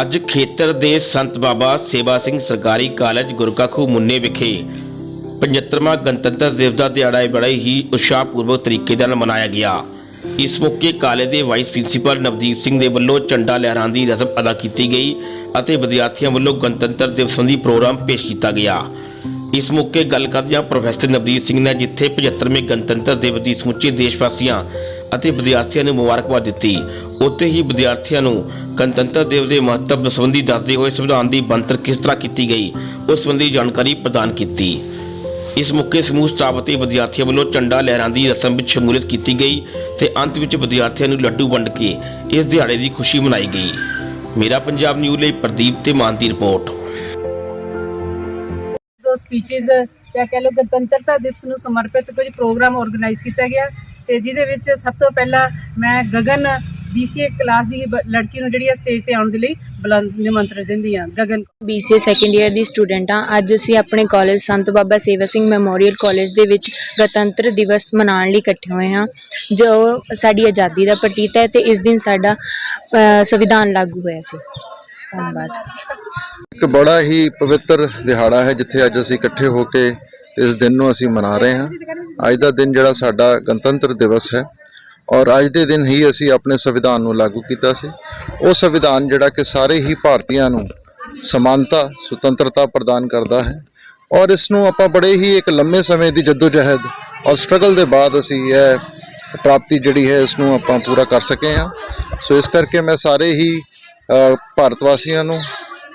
ਅੱਜ ਖੇਤਰ ਦੇ ਸੰਤ ਬਾਬਾ ਸੇਵਾ ਸਿੰਘ ਸਰਕਾਰੀ ਕਾਲਜ ਗੁਰਕਾਖੂ ਮੁੰਨੇ ਵਿਖੇ 75ਵਾਂ ਗਣਤੰਤਰ ਦਿਵਸ ਦਾ ਦਿਹਾੜਾ ਬੜੇ ਹੀ ਉਤਸ਼ਾਹਪੂਰਵਕ ਤਰੀਕੇ ਨਾਲ ਮਨਾਇਆ ਗਿਆ। ਇਸ ਮੌਕੇ ਕਾਲਜ ਦੇ ਵਾਈਸ ਪ੍ਰਿੰਸੀਪਲ ਨਵਦੀਪ ਸਿੰਘ ਦੇ ਵੱਲੋਂ ਝੰਡਾ ਲਹਿਰਾਂ ਦੀ ਰਸਮ ਅਦਾ ਕੀਤੀ ਗਈ ਅਤੇ ਵਿਦਿਆਰਥੀਆਂ ਵੱਲੋਂ ਗਣਤੰਤਰ ਦਿਵਸ ਸੰਬੰਧੀ ਪ੍ਰੋਗਰਾਮ ਪੇਸ਼ ਕੀਤਾ ਗਿਆ। ਇਸ ਮੌਕੇ ਗੱਲ ਕਰਦਿਆਂ ਪ੍ਰੋਫੈਸਰ ਨਵਦੀਪ ਸਿੰਘ ਨੇ ਜਿੱਥੇ 75ਵੇਂ ਗਣਤੰਤਰ ਦਿਵਸ ਦੀ ਸਮੁੱਚੇ ਦੇਸ਼ ਵਾਸੀਆਂ ਅਤੇ ਵਿਦਿਆਰਥੀਆਂ ਨੂੰ ਮੁਬਾਰਕਬਾਦ ਦਿੱਤੀ। ਉੱਥੇ ਹੀ ਵਿਦਿਆਰਥੀਆਂ ਨੂੰ ਗਣਤੰਤਰ ਦਿਵਸ ਦੇ ਮਹੱਤਵ ਸੰਬੰਧੀ ਦੱਸਦੇ ਹੋਏ ਸੰਵਿਧਾਨ ਦੀ ਬਣਤਰ ਕਿਸ ਤਰ੍ਹਾਂ ਕੀਤੀ ਗਈ, ਉਸ ਸੰਬੰਧੀ ਜਾਣਕਾਰੀ ਪ੍ਰਦਾਨ ਕੀਤੀ। ਇਸ ਮੌਕੇ ਸਮੂਹ ਸਟਾਫ ਅਤੇ ਵਿਦਿਆਰਥੀਆਂ ਵੱਲੋਂ ਝੰਡਾ ਲਹਿਰਾਉਣ ਦੀ ਰਸਮ ਵਿੱਚ ਸ਼ਮੂਲੀਅਤ ਕੀਤੀ ਗਈ ਤੇ ਅੰਤ ਵਿੱਚ ਵਿਦਿਆਰਥੀਆਂ ਨੂੰ ਲੱਡੂ ਵੰਡ ਕੇ ਇਸ ਦਿਹਾੜੇ ਦੀ ਖੁਸ਼ੀ ਮਨਾਈ ਗਈ। ਮੇਰਾ ਪੰਜਾਬ ਨਿਊਜ਼ ਲਈ ਪ੍ਰਦੀਪ ਤੇ ਮਾਨ ਦੀ ਰਿਪੋਰਟ। ਦੋ ਸਪੀਚਸ ਜਾਂ ਕਹਿ ਲਓ ਗਣਤੰਤਰਤਾ ਦਿਵਸ ਨੂੰ ਸਮਰਪਿਤ ਕੁਝ ਪ੍ਰੋਗਰਾਮ ਆਰਗੇਨਾਈਜ਼ ਕੀਤਾ ਗਿਆ। ਤੇ ਜਿਹਦੇ ਵਿੱਚ ਸਭ ਤੋਂ ਪਹਿਲਾਂ ਮੈਂ ਗਗਨ BCA ਕਲਾਸ ਦੀ ਲੜਕੀ ਨੂੰ ਜਿਹੜੀ ਹੈ ਸਟੇਜ ਤੇ ਆਉਣ ਦੇ ਲਈ ਬੁਲੰਦ ਨਿਮੰਤਰਣ ਦਿੰਦੀ ਹਾਂ। ਗਗਨ BCA ਸੈਕੰਡ ਈਅਰ ਦੀ ਸਟੂਡੈਂਟ ਹਾਂ। ਅੱਜ ਅਸੀਂ ਆਪਣੇ ਕਾਲਜ ਸੰਤ ਬਾਬਾ ਸੇਵਾ ਸਿੰਘ ਮੈਮੋਰੀਅਲ ਕਾਲਜ ਦੇ ਵਿੱਚ ਗਣਤੰਤਰ ਦਿਵਸ ਮਨਾਉਣ ਲਈ ਇਕੱਠੇ ਹੋਏ ਹਾਂ। ਜੋ ਸਾਡੀ ਆਜ਼ਾਦੀ ਦਾ ਪ੍ਰਤੀਕ ਹੈ ਤੇ ਇਸ ਦਿਨ ਸਾਡਾ ਸੰਵਿਧਾਨ ਲਾਗੂ ਹੋਇਆ ਸੀ। ਧੰਨਵਾਦ। ਇੱਕ ਬੜਾ ਹੀ ਪਵਿੱਤਰ ਦਿਹਾੜਾ ਹੈ ਜਿੱਥੇ ਅੱਜ ਅਸੀਂ ਇਕੱਠੇ ਹੋ ਕੇ ਇਸ ਦਿਨ ਨੂੰ ਅਸੀਂ ਮਨਾ ਰਹੇ ਹਾਂ। ਅੱਜ ਦਾ ਦਿਨ ਜਿਹੜਾ ਸਾਡਾ ਗਣਤੰਤਰ ਦਿਵਸ ਹੈ ਔਰ ਅੱਜ ਦੇ ਦਿਨ ਹੀ ਅਸੀਂ ਆਪਣੇ ਸੰਵਿਧਾਨ ਨੂੰ ਲਾਗੂ ਕੀਤਾ ਸੀ। ਉਹ ਸੰਵਿਧਾਨ ਜਿਹੜਾ ਕਿ ਸਾਰੇ ਹੀ ਭਾਰਤੀਆਂ ਨੂੰ ਸਮਾਨਤਾ, ਸੁਤੰਤਰਤਾ ਪ੍ਰਦਾਨ ਕਰਦਾ ਹੈ ਔਰ ਇਸ ਨੂੰ ਆਪਾਂ ਬੜੇ ਹੀ ਇੱਕ ਲੰਮੇ ਸਮੇਂ ਦੀ ਜਦੋਜਹਿਦ ਔਰ ਸਟਰਗਲ ਦੇ ਬਾਅਦ ਅਸੀਂ ਇਹ ਪ੍ਰਾਪਤੀ ਜਿਹੜੀ ਹੈ ਇਸ ਨੂੰ ਆਪਾਂ ਪੂਰਾ ਕਰ ਸਕੇ ਹਾਂ। ਸੋ ਇਸ ਕਰਕੇ ਮੈਂ ਸਾਰੇ ਹੀ ਭਾਰਤ ਵਾਸੀਆਂ ਨੂੰ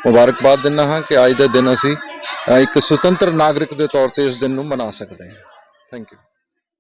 ਮੁਬਾਰਕਬਾਦ ਦਿੰਦਾ ਹਾਂ ਕਿ ਅੱਜ ਦਾ ਦਿਨ ਅਸੀਂ ਇੱਕ ਸੁਤੰਤਰ ਨਾਗਰਿਕ ਦੇ ਤੌਰ ਤੇ ਇਸ ਦਿਨ ਨੂੰ ਮਨਾ ਸਕਦੇ ਹਾਂ। Thank you.